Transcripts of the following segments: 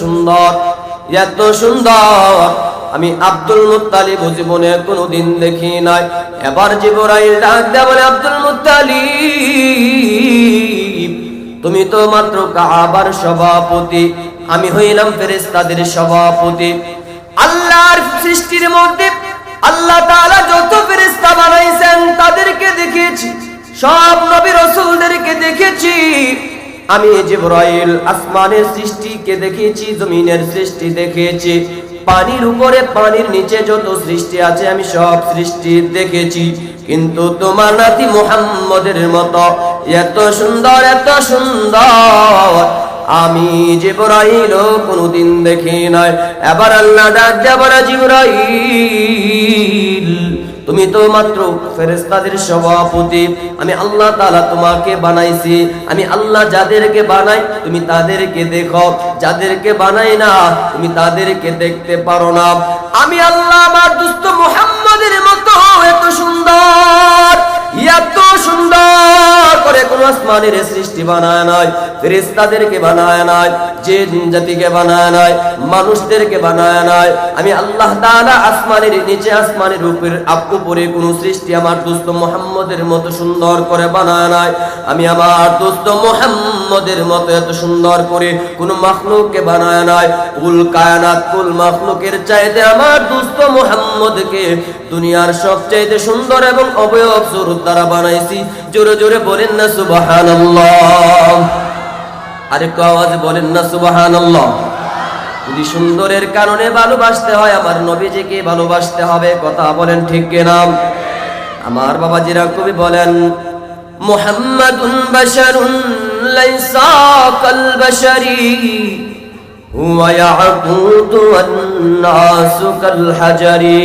সুন্দর, এত সুন্দর। আমি আব্দুল মুত্তালিব জীবনে দেখি নাই। এবার ডাক আব্দুল তুমি তো মাত্র কাবার সভাপতি। আমি হইলাম ফেরেশতাদের সভাপতি। আল্লাহর সৃষ্টির মধ্যে আল্লাহ তাআলা যত ফেরেশতা বানাইছেন, তাদেরকে দেখেছি সব নবী রাসূলদেরকে দেখেছি আমি জিব্রাইল আসমানের সৃষ্টিকে দেখেছি জমিনের সৃষ্টি দেখেছি পানির উপরে, পানির নিচে যত সৃষ্টি আছে, আমি সব সৃষ্টি দেখেছি। কিন্তু তোমার নাতি মুহাম্মদের মতো এত সুন্দর এত সুন্দর আমি জিব্রাইল কোনোদিন দেখি নাই। এবার আল্লাহ ডাক দেবার জিব্রাইল তুমি তো মাত্র ফেরেস্তাদের সভাপতি। আমি আল্লাহ তালা তোমাকে বানাইছি। আমি আল্লাহ যাদেরকে বানাই, তুমি তাদেরকে দেখো। যাদেরকে বানাই না, তুমি তাদেরকে দেখতে পারো না। আমি আল্লাহ আমার দুস্থ মোহাম্মদের মতো, এত সুন্দর। এত সুন্দর করে কোন আসমানের সৃষ্টি বানায় ফেরেশতাদেরকে বানায় নাই যে জাতিকে বানায় নাই, মানুষদেরকে বানায় নাই। আমি আল্লাহ আসমানের নিচে আসমানের কোন সৃষ্টি আমার দোস্ত মোহাম্মদের মতো সুন্দর করে বানায় নাই। আমি আমার দোস্ত মোহাম্মদের মতো এত সুন্দর করে কোন বানায় কুল কায়নাত, কুল চাইতে আমার দোস্ত মোহাম্মদকে দুনিয়ার সবচাইতে সুন্দর এবং অবয়ব দ্বারা বানাইছি। জোরে জোরে বলেন না সুবাহান আরেক আওয়াজ বলেন না সুবাহান যদি সুন্দরের কারণে ভালোবাসতে হয়, আমার নবীজিকে ভালোবাসতে হবে, কথা বলেন ঠিক কিনা? আমার কবি বলেন, মোহাম্মদুন বাশারুন লাইসা হুয়া ইয়াকুতু আন-নাসু কাল হাজারি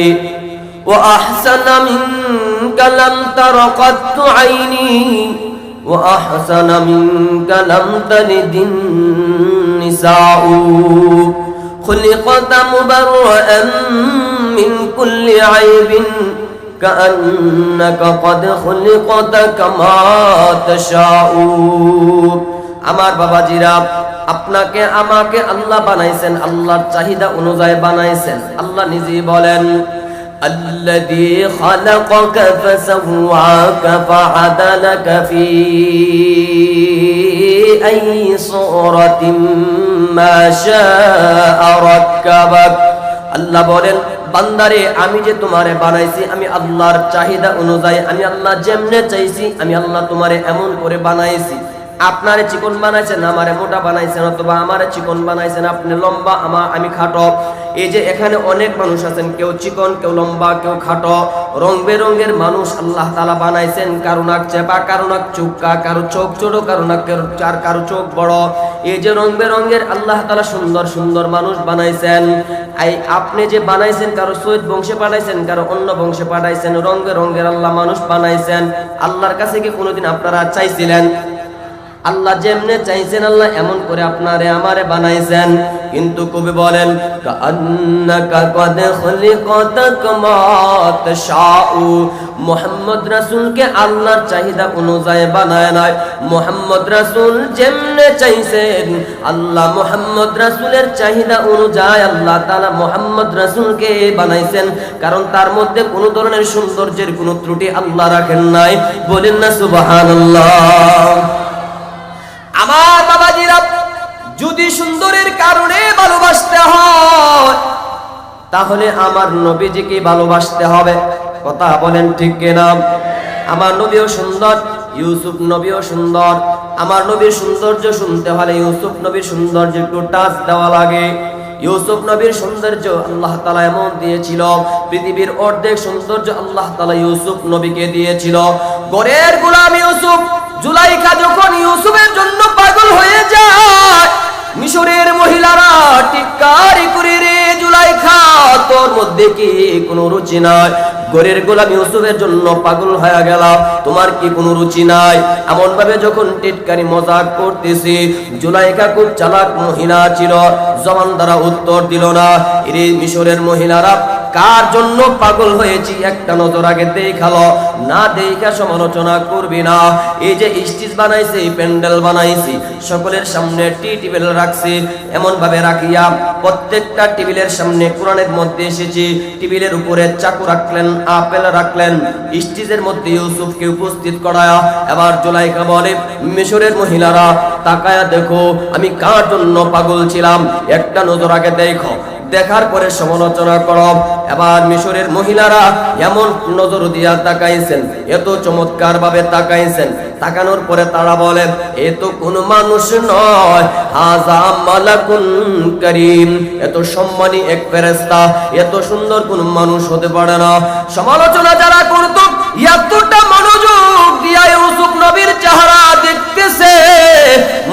ওয়া আহসানা মিন منك لم تر قط عيني وأحسن منك لم تلد النساء خلقت مبرأ من كل عيب كأنك قد خلقت كما تشاء আমার বাবাজিরা আপনাকে আমাকে আল্লাহ বানাইছেন আল্লাহর চাহিদা অনুযায়ী বানাইছেন আল্লাহ নিজেই বলেন الذي خلقك فسواك فعدلك في أي صورة ما شاء ركبك আল্লাহ বলেন বান্দারে আমি যে তোমারে বানাইছি আমি আল্লাহর চাহিদা অনুযায়ী আমি আল্লাহ যেমনে চাইছি আমি আল্লাহ তোমারে এমন করে বানাইছি আপনারে চিকন বানাইছেন, আমারে মোটা বানাইছেন, অথবা আমারে চিকন বানাইছেন, আপনি লম্বা আমার আমি খাটো। এই যে এখানে অনেক মানুষ আছেন, কেউ চিকন, কেউ লম্বা, কেউ খাটো। রং বেরঙের মানুষ আল্লাহ তালা বানাইছেন, কারও নাক চেপা, কারও নাক চুক্কা কারও চোখ ছোট, কারও নাক চার, কারও চোখ বড়। এই যে রং বেরঙের আল্লাহ তালা সুন্দর সুন্দর মানুষ বানাইছেন। এই আপনি যে বানাইছেন, কারও সৈয়দ বংশে পাঠাইছেন, কারও অন্য বংশে পাঠাইছেন রঙে রঙের আল্লাহ মানুষ বানাইছেন। আল্লাহর কাছে কি কোনোদিন আপনারা চাইছিলেন? আল্লাহ যেমনে চাইছেন, আল্লাহ এমন করে আপনারে আমারে বানাইছেন। কিন্তু কবি বলেন মুহাম্মদ রাসূলকে আল্লাহর চাহিদা অনুযায়ী বানায় নাই। মুহাম্মদ রাসূল যেমনে চাইছেন, আল্লাহ মুহাম্মদ রাসূলের চাহিদা অনুযায়ী আল্লাহ তাআলা মুহাম্মদ রাসূলকে বানাইছেন। কারণ তার মধ্যে কোনো ধরনের সৌন্দর্যের কোনো ত্রুটি আল্লাহ রাখেন নাই। বলেন না, সুবহানাল্লাহ। আমার বাবাজিরা যদি সুন্দরের কারণে ভালোবাসতে হয়, তাহলে আমার নবীজিকে ভালোবাসতে হবে। কথা বলেন ঠিক কিনা? আমার নবীও সুন্দর, ইউসুফ নবীও সুন্দর। আমার নবীর সৌন্দর্য শুনতে হলে ইউসুফ নবীর সৌন্দর্য একটু টাচ দেওয়া লাগে। ইউসুফ নবীর সৌন্দর্য আল্লাহ তালা এমন দিয়েছিল, পৃথিবীর অর্ধেক সৌন্দর্য আল্লাহ তালা ইউসুফ নবীকে দিয়েছিল। গড়ের গুলাম ইউসুফ জুলাইকা যখন ইউসুফের জন্য পাগল হয়ে যায়, মিশরের মহিলারা টিকারি করে রে জুলাইখা তোর মধ্যে কি কোনো রুচি নাই? গরের গোলাম ইউসুফের জন্য পাগল হয়ে গেল তোমার কি কোনো রুচি নাই? এমন ভাবে যখন টিটকারি মজাক করতেছি, জুলাইকা খুব চালাক মহিলা ছিল, জবান দ্বারা উত্তর দিল না। এর মিশরের মহিলারা কার জন্য পাগল হয়েছি একটা নজর আগে দেখাল। না দেখা সমালোচনা করবি না। এই যে স্টিচ বানাইছি, প্যান্ডেল বানাইছি, সকলের সামনে টি টেবিল রাখছি এমন ভাবে রাখিয়া প্রত্যেকটা টেবিলের সামনে কোরআনের মধ্যে এসেছি। টেবিলের উপরে চাকু রাখলেন, আপেল রাখলেন স্টিজের মধ্যে ইউসুফকে উপস্থিত করায়া এবার জোলাইকা বলে, মিশরের মহিলারা, তাকায়া দেখো, আমি কার জন্য পাগল ছিলাম? একটা নজর আগে দেখো দেখার পরে সমালোচনা করো। এবার মিশরের মহিলারা এমন নজর দিয়া তাকাইছেন, এত চমৎকার ভাবে তাকাইছেন। তাকানোর পরে তারা বলে, এ তো কোন মানুষ নয়। হাজা মালাকুন করিম। এত সম্মানী এক ফেরেস্তা এত সুন্দর কোন মানুষ হতে পারে না। সমালোচনা যারা করতো, এতটা মনোযোগ দিয়া ইউসুফ নবীর চেহারা দেখতেছে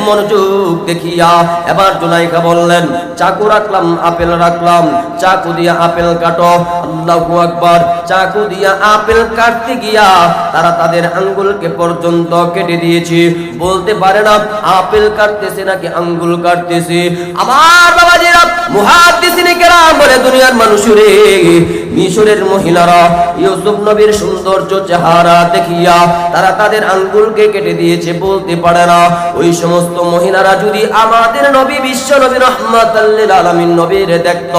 মনোযোগ দেখিয়া এবার জুনাইকা বললেন, চাকু রাখলাম, আপেল রাখলাম। চাকু দিয়া আপেল কাটো, আল্লাহু আকবার। চাকু দিয়া আপেল কাটতে গিয়া তারা তাদের আঙ্গুলকে পর্যন্ত কেটে দিয়েছে। বলতে পারে না, আপেল কাটতেছে নাকি আঙ্গুল কাটতেছে। আমার বাবাজিরা, মুহাদ্দিসিনে কেরাম বলে, দুনিয়ার মানুষরে মিশরের মহিলারা ইউসুফ নবীর সৌন্দর্য চেহারা দেখিয়া তারা তাদের আঙ্গুলকে কেটে দিয়েছে বলতে পারে না। ওই সমস্ত মহিলারা যদি আমাদের নবী, বিশ্ব নবী রহমাতাল্লিল আলামিন নবীর দেখত,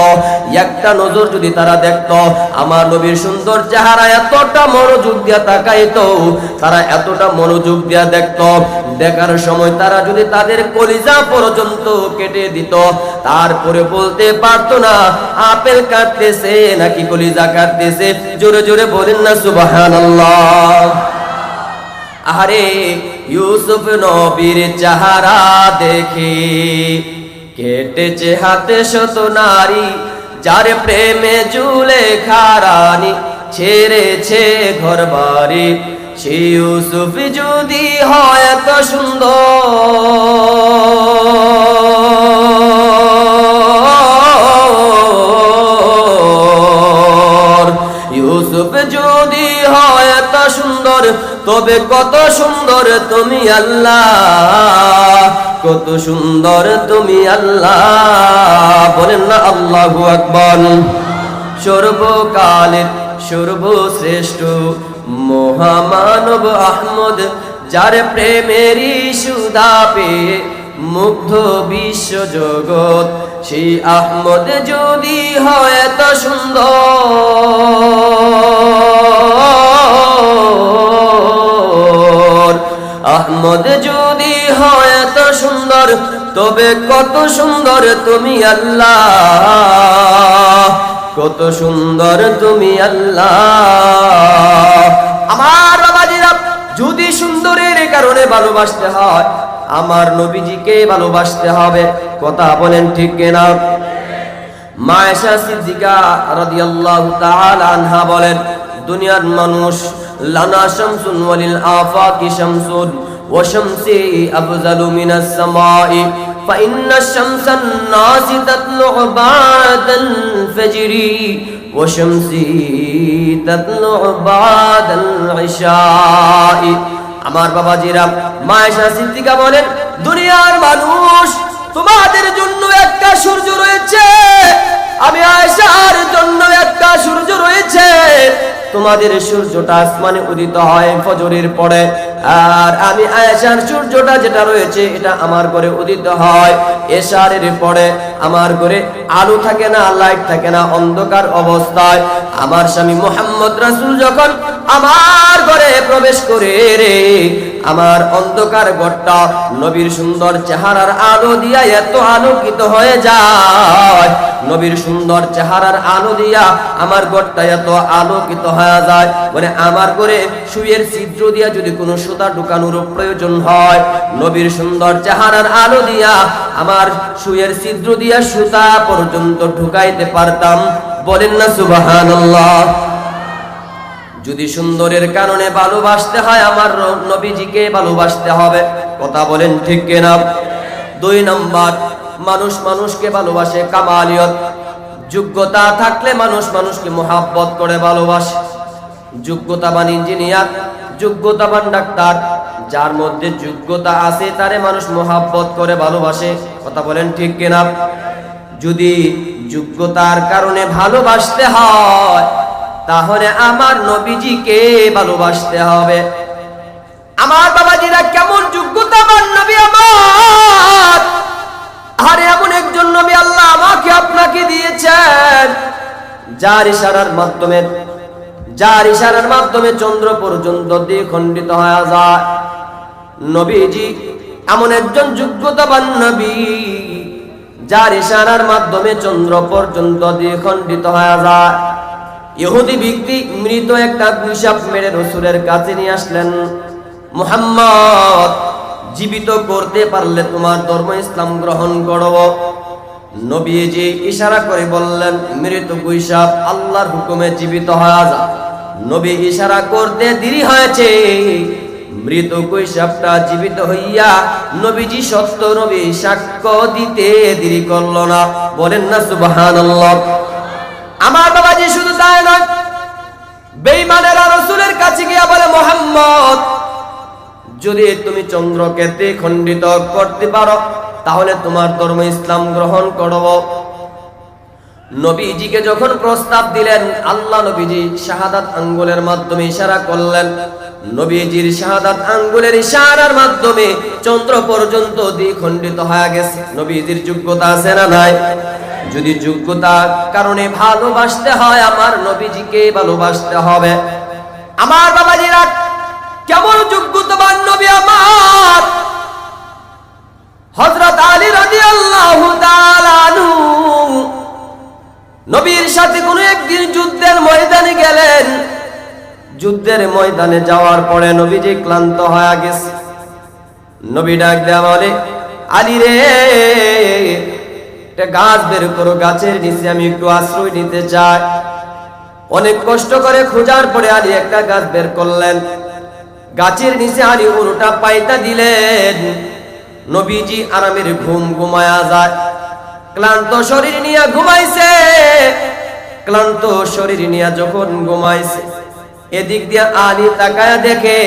একটা নজর যদি তারা দেখত, আমার নবীর সুন্দর চেহারা এতটা মনোযোগ দিয়া তাকাইতো, তারা এতটা মনোযোগ দিয়া দেখত, দেখার সময় তারা যদি তাদের কলিজা পর্যন্ত কেটে দিত, তারপরে বলতে পারতো না, আপেল কাটতেছে নাকি কলিজা কাটতেছে জোরে জোরে বলেন না, সুবহানাল্লাহ। আরে ইউসুফ নবীর চেহারা দেখে কেটেছে হাতে শত নারী, যার প্রেমে জুলে খারানি, ছেড়েছে ঘর বাড়ি সে ইউসুফ যদি হয় এত সুন্দর। ইউসুফ যদি হয় এত সুন্দর, তবে কত সুন্দর তুমি আল্লাহ। কত সুন্দর তুমি আল্লাহ। বলেন না আল্লাহু আকবার। সর্বকালের সর্বশ্রেষ্ঠ মহামানব আহমদ, যার প্রেমেরই সুদা পেয়ে মুগ্ধ বিশ্ব জগৎ, সেই আহমদ যদি হয় এত সুন্দর। আহমদ যদি হয় এত সুন্দর, তবে কত সুন্দর তুমি আল্লাহ। কত সুন্দর তুমি আল্লাহ। আমার বাবাজিরা যদি সুন্দরের কারণে ভালোবাসতে হয় আমার নবীজিকে ভালোবাসতে হবে কথা বলেন ঠিক কিনা মায়েশা সিদ্দিকা রাদিয়াল্লাহু তাআলা আনহা বলেন দুনিয়ার মানুষ লানা শামসুন ওয়ালিল আফাকি শামসুন ওয়া শামসি আফজালু মিনাস সামাই فإن الشمس الناس تطلع بعد الفجر وشمسي تطلع بعد العشاء আমার বাবাজিরা, মায়েশা সিদ্দিকা বলেন, দুনিয়ার মানুষ, তোমাদের জন্য একটা সূর্য রয়েছে। আমি আয়েশার জন্য একটা সূর্য রয়েছে। তোমাদের সূর্যটা আসমানে উদিত হয় ফজরের পরে। আর আমি আয়েশার সূর্যটা যেটা রয়েছে, এটা আমার ঘরে উদিত হয় এশারের পরে। আমার ঘরে আলো থাকে না লাইট থাকে না, অন্ধকার অবস্থায়। আমার স্বামী মোহাম্মদ রাসূল যখন আমার ঘরে প্রবেশ করে রে, আমার অন্ধকার ঘরটা নবীর সুন্দর চেহারার আলো দিয়া এত আলোকিত হয়ে যায়। নবীর সুন্দর চেহারার আলো দিয়া আমার ঘরটা এত আলোকিত হয়ে যায়। মানে আমার ঘরে সুয়ের ছিদ্র দিয়া যদি কোনো সুতা ঢুকানোর প্রয়োজন হয়, নবীর সুন্দর চেহারার আলো দিয়া আমার সুয়ের ছিদ্র দিয়া সুতা পর্যন্ত ঢুকাইতে পারতাম। বলেন না, সুবহানাল্লাহ। যদি সুন্দরের কারণে ভালোবাসতে হয়, আমার নবীজিকে ভালোবাসতে হবে। কথা বলেন ঠিক কিনা? দুই নম্বর, মানুষ মানুষকে ভালোবাসে কামালিয়ত। যোগ্যতা থাকলে মানুষ মানুষকে মোহাব্বত করে ভালোবাসে। যোগ্যতাবান ইঞ্জিনিয়ার, যোগ্যতাবান ডাক্তার, যার মধ্যে যোগ্যতা আছে, তারে মানুষ মোহাব্বত করে ভালোবাসে। কথা বলেন ঠিক কিনা? যদি যোগ্যতার কারণে ভালোবাসতে হয় তাহলে আমার নবীজিকে ভালোবাসতে হবে। আমার বাবাজিরা কেমন যোগ্যতাবান নবী আমার। আরে, এমন একজন নবী আল্লাহ আমাকে আপনাকে দিয়েছেন, যার ইশারার মাধ্যমে, যার ইশারার মাধ্যমে চন্দ্র পর্যন্ত দ্বিখণ্ডিত হয়ে যায়। নবীজি এমন একজন যোগ্যতাবান নবী, যার ইশারার মাধ্যমে চন্দ্র পর্যন্ত দ্বিখণ্ডিত হয়ে যায়। ইহুদি ব্যক্তি মৃত একটা পিসাব মেরে রসুলের কাছে নিয়ে আসলেন, মুহাম্মদ, জীবিত করতে পারলে তোমার ধর্ম ইসলাম গ্রহণ করব নবীজি ইশারা করে বললেন, মৃত গুইসাব আল্লাহর হুকুমে জীবিত হয়ে যা। নবী ইশারা করতে দেরি হয়েছে। মৃত কৈশাবটা জীবিত হইয়া নবীজি সত্য নবী সাক্ষ্য দিতে দেরি করল না। বলেন না, সুবহানাল্লাহ। আমার বাবাজি শুধু তাই নয় বেইমানেরা রসুলের কাছে গিয়া বলে, মোহাম্মদ, যদি তুমি চন্দ্রকে খণ্ডিত করতে পারো, তাহলে তোমার ধর্ম ইসলাম গ্রহণ করব। নবীজিকে যখন প্রস্তাব দিলেন, আল্লাহ নবীজি শাহাদাত আঙ্গুলের মাধ্যমে ইশারা করলেন। নবীজির শাহাদাত আঙ্গুলের ইশারার মাধ্যমে চন্দ্র পর্যন্ত দ্বিখণ্ডিত হয়ে গেছে। নবীজির যোগ্যতা আছে না নাই? যদি যোগ্যতা কারণে ভালোবাসতে হয়, আমার নবীজিকে ভালোবাসতে হবে। আমার বাবাজিরা, কেমন যোগ্যতাবান নবী আমার? হযরত আলী রাদিয়াল্লাহু তাআলা আনহু নবীর সাথে কোনো একদিন যুদ্ধের ময়দানে গেলেন। যুদ্ধের ময়দানে যাওয়ার পরে নবীজি ক্লান্ত হয়ে গেছে। নবী ডাক দেয়া বলে, আলী রে, একটা গাছ বের করো, গাছের নিচে আমি একটু আশ্রয় নিতে চাই। অনেক কষ্ট করে খোঁজার পরে আলী একটা গাছ বের করলেন। গাছের নিচে আলী উল্টা পাইতা দিলেন। নবীজি আরামের ঘুম ঘুমায়া যায়। ক্লান্ত শরীর নিয়ে ঘুমাইছে। ক্লান্ত শরীর নিয়ে যখন ঘুমাইছে, এদিক দিয়ে আলী তাকায়া দেখে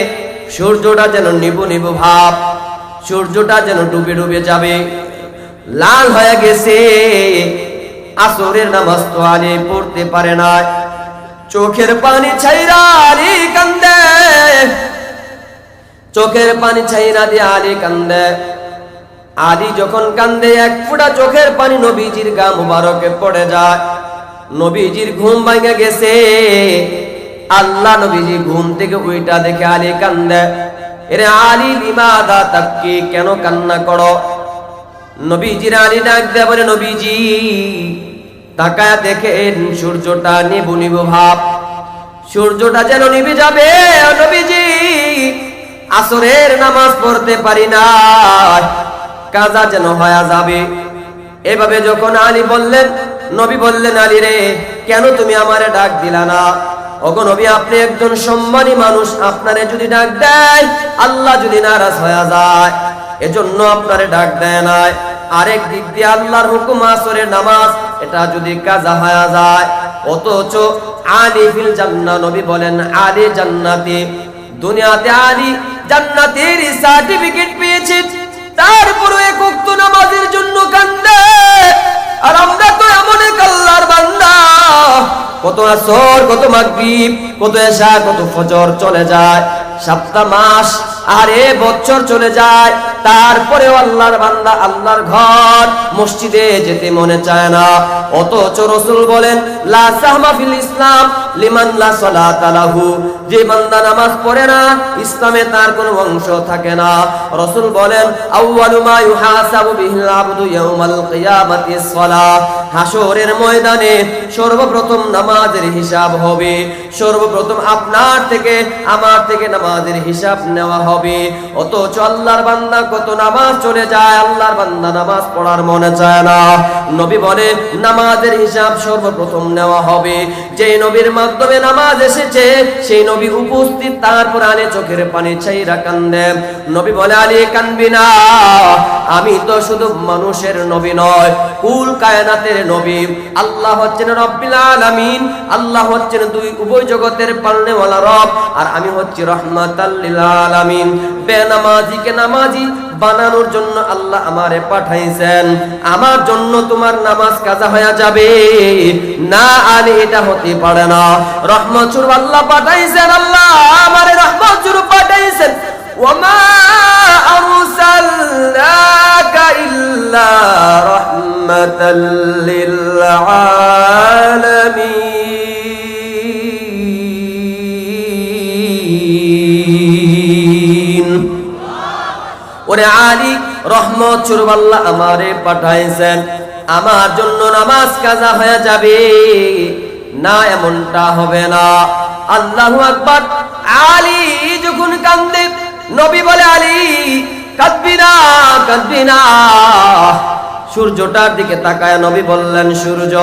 সূর্যটা যেন নিবু নিবু ভাব, সূর্যটা যেন ডুবে ডুবে যাবে। লাল হয়ে গেছে। আসরের নামাজ তো আলী পড়তে পারে না। চোখের পানি ছাইরা আলী কান্দে। চোখের পানি ছাইরা দিয়ে আলী কান্দে। আলী যখন কান্দে, এক ফুটা চোখের পানি নবীজির গা মুবারকে পড়ে যায়। নবীজির ঘুম ভাঙে গেছে। আল্লাহ নবীজি ঘুম থেকে উইটা দেখে আলী কান্দে। এরে আলী, লিমাদা তাক্কি কেন কান্না করো? নবীজির আলী ডাক দেয় বলে, নবীজি, তাকায় দেখেন সূর্যটা নিবু নিবু ভাব। সূর্যটা যেন নিবে যাবে নবীজি আসরের নামাজ পড়তে পারি না কাজা যেন হয়ে যাবে। এভাবে যখন আলী বললেন, নবী বললেন, আলী রে, কেন তুমি আমারে ডাক দিলা না? ওগো নবী, আপনি একজন সম্মানী মানুষ, আপনারে যদি ডাক দেয়, আল্লাহ যদি নারাজ হয়ে যায়, এজন্য আপনারে ডাক দেয় আরেক দিক দিয়ে আল্লাহর হুকুম, আসরের নামাজ, এটা যদি কাজা হয়ে যায়, অথচ আলী ফিল জান্নাহ, নবী বলেন, আলী জান্নাতি, দুনিয়াতে আলী জান্নাতের সার্টিফিকেট পেয়েছে। তারপরে এক উক্ত নামাজের জন্য কান্দে। আর আমরা তো এমন এক আল্লাহর বান্দা। কত আসর, কত মাগরিব, কত এশা, কত ফজর চলে যায়। সপ্তাহ মাস আর এ বছর চলে যায় তারপরে আল্লাহর বান্দা আল্লাহর ঘর মসজিদে যেতে মনে চায় না। অথচ রসুল বলেন ইসলাম লিমান যে বান্দা নামাজ পড়ে না, ইসলামে তার কোনো অংশ থাকে না। রসুল বলেন ময়দানে সর্বপ্রথম নামাজের হিসাব হবে। সর্বপ্রথম আপনার থেকে, আমার থেকে নামাজের হিসাব নেওয়া হবে। অথচ আল্লাহর বান্দা কত নামাজ চলে যায়, আল্লাহর বান্দা নামাজ পড়ার মনে চায় না। নবী বলে নামাজের হিসাব সর্বপ্রথম নেওয়া হবে। যে নবীর মাধ্যমে নামাজ এসেছে, সেই নবী উপস্থিত তারপর আলে চোখের পানি ছাইরা কান্দে। নবী বলে, আলী, কানবি না। আমি তো শুধু মানুষের নবী নয়, কুল কায়নাতের নবী। আল্লাহ হচ্ছেন রব্বিল আলামিন। আল্লাহ হচ্ছেন দুই উভয় জগতের পালনেওয়ালা রব। আর আমি হচ্ছি রহমাতাল লিল আলামিন বেনামাজিকে নামাজি বানানোর জন্য আল্লাহ আমারে পাঠাইছেন। আমার জন্য তোমার নামাজ কাজা হয়ে যাবে। না আরে এটা হতে পারে না। রহমতুর আল্লাহ পাঠাইছেন, আল্লাহ আমারে রহমতুর পাঠাইছেন। ওমা আরসালনাকা ইল্লা রাহমাতাল লিল আলামিন। ওরে আলী রহমত আল্লাহ আমারে পাঠাইছেন। আমার জন্য নামাজ কাজা হয়ে যাবে। না, এমনটা হবে না। আল্লাহ আকবার। আলী যখন কান্দে নবী বলে, আলী, কাঁদবি না কাঁদবি না। সূর্যটার দিকে তাকায় নবী বললেন, সূর্য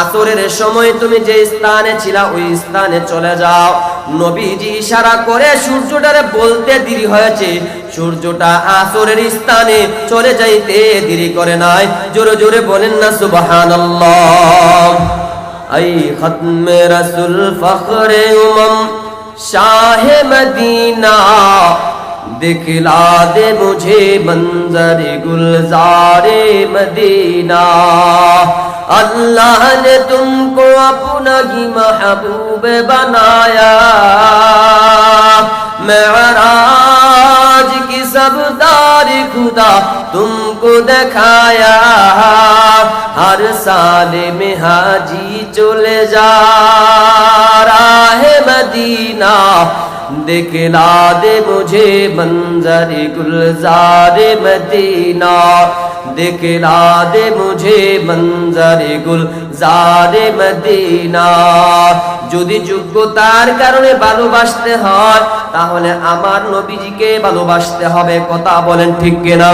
আসরের সময় তুমি যে স্থানে ছিলা ওই স্থানে চলে যাও নবীজি ইশারা করে সূর্যটারে বলতে দেরি হয়েছে সূর্যটা আসরের স্থানে চলে যাইতে দেরি করে নাই জোরে জোরে বলেন না সুবহানাল্লাহ আই খতমে রাসূল ফখরে উমম শাহ মদিনা दिखला दे मुझे मंजर गुलजार मदीना अल्लाह ने तुमको अपना ही महबूब बनाया। मेराज की सब दार खुदा तुमको दिखाया। हर साल में हाजी चले जा रहा है मदीना। दिखला दे मुझे मंजर गुलजार मदीना दिखला दे मुझे मंजर गुलजार মদিনা যদি যোগ্যতার কারণে ভালোবাসতে হয় তাহলে আমার নবীজিকে ভালোবাসতে হবে কথা বলেন ঠিক কিনা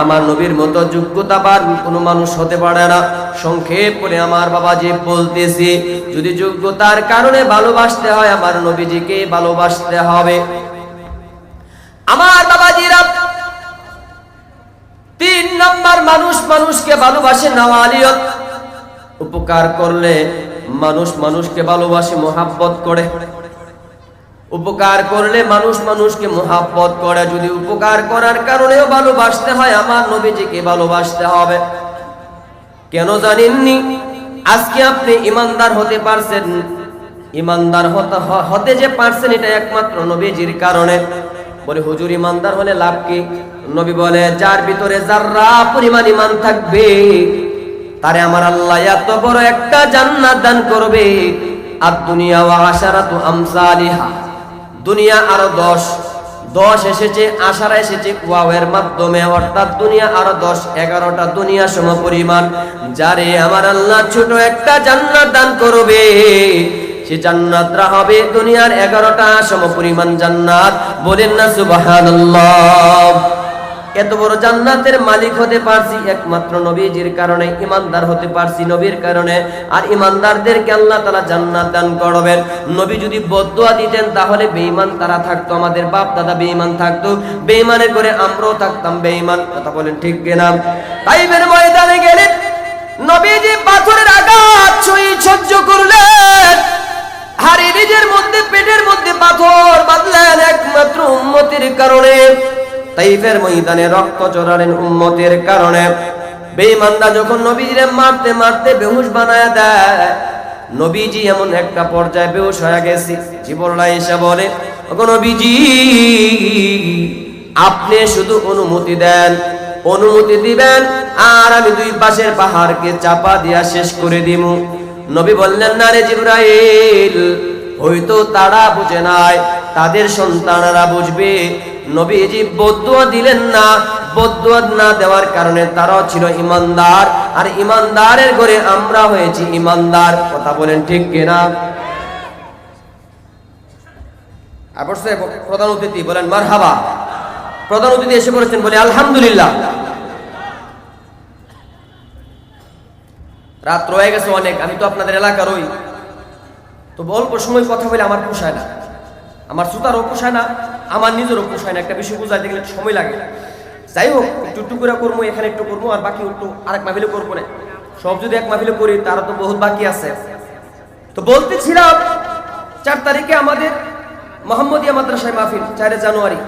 আমার নবীর মতো যোগ্যতাবান কোনো মানুষ হতে পারে না। সংক্ষেপ করে আমার বাবা যে বলতেছি, যদি যোগ্যতার কারণে ভালোবাসতে হয়, আমার নবীজিকে ভালোবাসতে হবে। আমার বাবাজিরা তিন নম্বর মানুষ মানুষকে ভালোবাসে নওয়ালিয়ত উপকার করলে মানুষ মানুষকে ভালোবাসে, মোহাব্বত করে। উপকার করলে মানুষ মানুষকে মোহাব্বত করে। যদি উপকার করার কারণেও ভালোবাসতে হয়, আমার নবীজিকে ভালোবাসতে হবে। কেন জানেননি? আজকে আপনি ইমানদার হতে পারছেন। ইমানদার হতে যে পারছেন, এটা একমাত্র নবীজির কারণে। বলে, হুজুর, ইমানদার হলে লাভ কি? নবী বলে, যার ভিতরে যাররা পরিমাণ ইমান থাকবে, তারে আমার আল্লাহ এত বড় একটা জান্নাত দান করবে। আর দুনিয়া ওয়া আশারাতু আমসালিহা। দুনিয়া আরও দশ। দশ এসেছে, আশারা এসেছে ওয়াওয়ের মাধ্যমে। অর্থাৎ দুনিয়া আরও দশ, এগারোটা দুনিয়া সম পরিমাণ। যারে আমার আল্লাহ ছোট একটা জান্নাত দান করবে, সে জান্নাতরা হবে দুনিয়ার এগারোটা সম পরিমাণ জান্নাত। বলেন না, সুবহানাল্লাহ। এত বড় জান্নাতের মালিক হতে পারছি একমাত্র নবীজির কারণে, ইমানদার হতে পারছি নবীর কারণে, আর ইমানদারদেরকে আল্লাহ তালা জান্নাত দান করবেন। নবী যদি বদুয়া দিতেন, তাহলে বেঈমান তারা থাকতো, আমাদের বাপ দাদা বেঈমান থাকতো। বেঈমানের করে আমরাও থাকতাম বেঈমান। কথা বলেন ঠিক কিনা? তাইবের ময়দানে গেলেন নবীজি পাথরের আঘাত ছুঁই সহ্য করলেন। হারি নিজের মধ্যে, পেটের মধ্যে পাথর বাঁধলেন একমাত্র উন্মতির কারণে। তাইফের ময়দানে রক্ত চড়ালেন উম্মতের কারণে। বেঈমানরা যখন নবীজিরে মারতে মারতে বেহুশ বানায় দেয়, নবীজি এমন একটা পর্যায়ে বেহুশ হয়ে গেছে। জীবনরা এসে বলে, ওগো নবীজি, আপনি শুধু অনুমতি দেন, অনুমতি দিবেন, আর আমি দুই পাশের পাহাড়কে চাপা দিয়া শেষ করে দিমু। নবী বললেন, না রে জিব্রাইল, হয়তো তারা বুঝে নাই তাদের সন্তানরা বুঝবে। নবীজি বদুয়া দিলেন না। বদুয়া না দেওয়ার কারণে তারাও ছিল ইমানদার। আর ইমানদারের ঘরে আমরা হয়েছি ইমানদার। কথা বলেন ঠিক কিনা? প্রধান অতিথি বলেন, মারহাবা। প্রধান অতিথি এসে বলেছেন, বলে, আলহামদুলিল্লাহ। রাত রয়ে গেছে অনেক, আমি তো আপনাদের এলাকার ওই। তো অল্প সময় কথা বলে আমার পোষায় না। আমার সুতারও পোষায় না, আমার নিজেরও পোষায় না, একটা বিষয় বুঝাইতে গেলে সময় লাগে। যাই হোক, একটু একটু করে করব, এখানে একটু করব, আর বাকি একটু আরেক মাহফিলে করব না। সব যদি এক মাহফিলে করি তারা তো বহুত বাকি আছে। তো বলতেছিলাম, চার তারিখে আমাদের মোহাম্মদিয়া মাদ্রাসায় মাহফিল, চারে জানুয়ারি।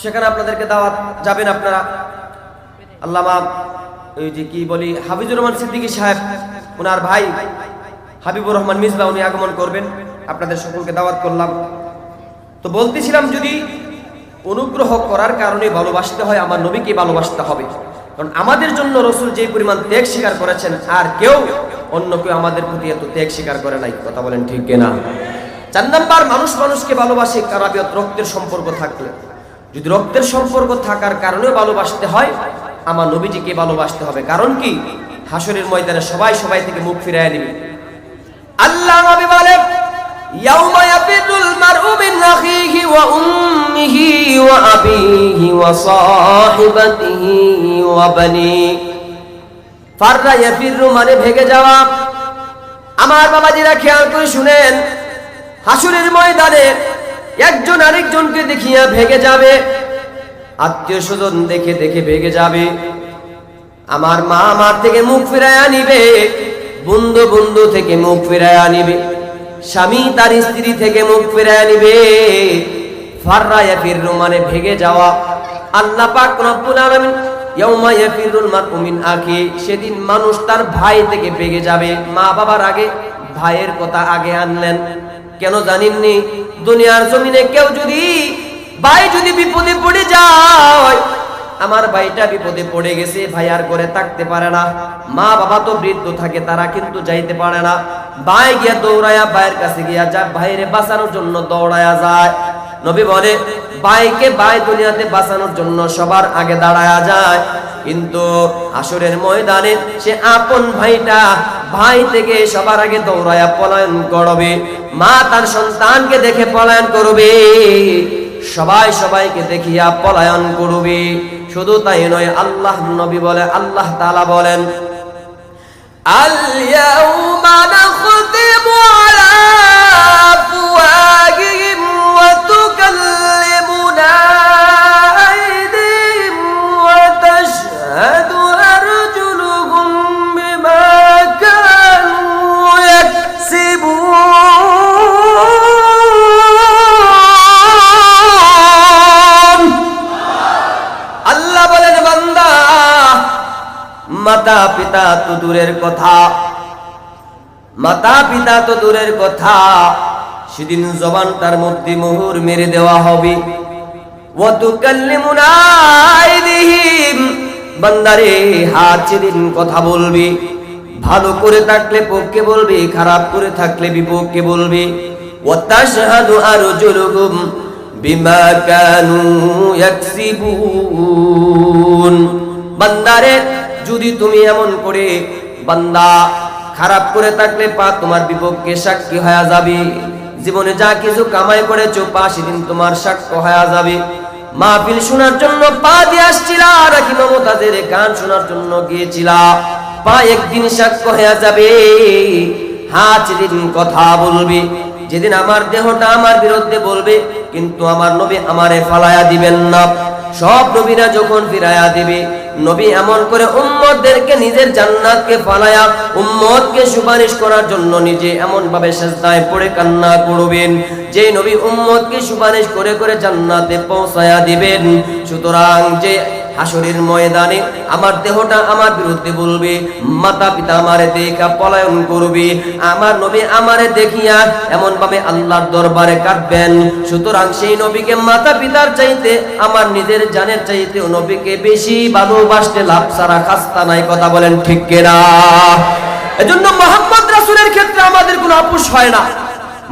সেখানে আপনাদেরকে দাওয়াত, যাবেন আপনারা। আল্লামা, ওই যে কি বলি, হাফিজুর রহমান সিদ্দিকী সাহেব, ওনার ভাই হাবিবুর রহমান মিসবা উনি আগমন করবেন। আপনাদের সকলকে দাওয়াত করলাম। তো বলতেছিলাম যদি অনুগ্রহ করার কারণে ভালোবাসতে হয়, আমার নবীকে ভালোবাসতে হবে। কারণ আমাদের জন্য রসুল যে পরিমাণ ত্যাগ স্বীকার করেছেন, আর কেউ অন্য কেউ আমাদের প্রতি এত ত্যাগ স্বীকার করে নাই। কথা বলেন ঠিক কিনা? চার নাম্বার, মানুষ মানুষকে ভালোবাসে কারাবিয়ত রক্তের সম্পর্ক থাকলে। যদি রক্তের সম্পর্ক থাকার কারণেও ভালোবাসতে হয়, আমার নবীজিকে ভালোবাসতে হবে। কারণ কি? হাসরের ময়দানে সবাই সবাই থেকে মুখ ফিরায় নিবে। আল্লাহ নবী বলে يوم يفر المرء من أخيه وأمه وأبيه وصاحبته وبنيه ফাররা ইয়াফিরু মানে ভেগে যাওয়া আমার বাবাজিরা খেয়াল করে শুনেন হাসুরের ময়দানে একজন আরেকজনকে দেখিয়া ভেগে যাবে আত্মীয় স্বজন দেখে দেখে ভেগে যাবে আমার মা আমার থেকে মুখ ফিরাইয়া নিবে বন্ধু বন্ধু থেকে মুখ ফিরাইয়া নিবে স্বামী তার স্ত্রী থেকে মুখ ফিরাইয়া নিবে। ফাররায়া ফিররু মানে ভেগে যাওয়া। আল্লাহ পাক রব্বুল আলামিন ইয়াউমা ইয়াফিরুল মারউ মিন আখি, সেদিন মানুষ তার ভাই থেকে ভেগে যাবে। মা বাবার আগে ভাইয়ের কথা আগে আনলেন। কেন জানেননি? দুনিয়ার জমিনে কেউ যদি ভাই যদি বিপদে পড়ে যায় আমার ভাইটা বিপদে পড়ে গেছে, ভাই আর করে থাকতে পারে না। মা বাবা তো বৃদ্ধ থাকে, তারা কিন্তু যাইতে পারে না। ভাই গিয়া দৌড়ায়া ভাইয়ের কাছে গিয়া যা, ভাইরে বাঁচানোর জন্য দৌড়ায়া যায়। নবী বলে, ভাইকে ভাই দুনিয়াতে বাঁচানোর জন্য সবার আগে দাঁড়ায়া যায়। কিন্তু আসরের ময়দানে সে আপন ভাইটা ভাই থেকে সবার আগে দৌড়ায়া পলায়ন করবে। মা তার সন্তানকে দেখে পলায়ন করবে। সবাই সবাইকে দেখিয়া পলায়ন করবি। শুধু তাই নয়, আল্লাহ নবী বলে, আল্লাহ তালা বলেন আল্লাহ দূরের কথা। মাতা পিতা তো দূরের কথা। সেদিন জবানটার মধ্যে মোহর মেরে দেওয়া হবে। বান্দারে, হাত সেদিন কথা ভালো করে থাকলে পক্ষে বলবি, খারাপ করে থাকলে বিপক্ষে বিমা বান্দারে যদি তুমি এমন করে বান্দা খারাপ করে থাকলে পা তোমার বিপক্ষে সাক্ষী হয়ে যাবে। জীবনে যা কিছু কামাই করেছ, পা সেদিন তোমার সাক্ষ্য হয়ে যাবে। মাহফিল শোনার জন্য পা দিয়ে আসছিলা নাকি মমতাজের গান শোনার জন্য গিয়েছিলা। পা একদিন সাক্ষ্য হয়ে যাবে, হাত সেদিন কথা বলবে। যেদিন আমার দেহটা আমার বিরুদ্ধে বলবে, কিন্তু আমার নবী আমারে ফালায়া দিবেন না। সব নবীরা যখন ফিরায়া দিবে নবী এমন করে উম্মতদেরকে নিজের জান্নাতকে ফালায়া, উম্মতকে সুপারিশ করার জন্য নিজে এমন ভাবে সেজদায় পড়ে কান্না করবেন। যে নবী উম্মতকে সুপারিশ করে করে জান্নাতে পৌঁছায়া দিবেন। সুতরাং যে হাসরের ময়দানে আমার দেহটা আমার বিরুদ্ধে বলবে, মাতা পিতা আমারে দেখা পলায়ন করবে, আমার নবী আমারে দেখিয়া এমন ভাবে আল্লাহর দরবারে কাটবেন সুতরাং সেই নবীকে মাতা পিতার চাইতে, আমার নিজের জানের চাইতে নবীকে বেশি ভালোবাসতে লাভ সারা খাস্তা নাই, কথা বলেন ঠিক কিনা? এজন্য মোহাম্মদ রাসূলের ক্ষেত্রে আমাদের কোনো আপুস হয় না।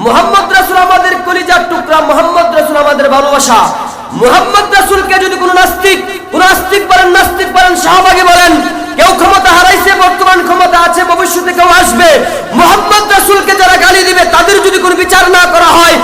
মোহাম্মদ রাসূল আমাদের কলিজার টুকরা, মোহাম্মদ রাসূল আমাদের ভালোবাসা। মুহাম্মদ রাসুলকে যদি কোনো নাস্তিক, কোন আস্তিক বলেন, নাস্তিক বলেন, শাহবাগী বলেন, কেউ ক্ষমতা হারাইছে, বর্তমান ক্ষমতা আছে, ভবিষ্যতে কেউ আসবে, মোহাম্মদ রাসুলকে যারা গালি দিবে, তাদের যদি কোনো বিচার না করা হয়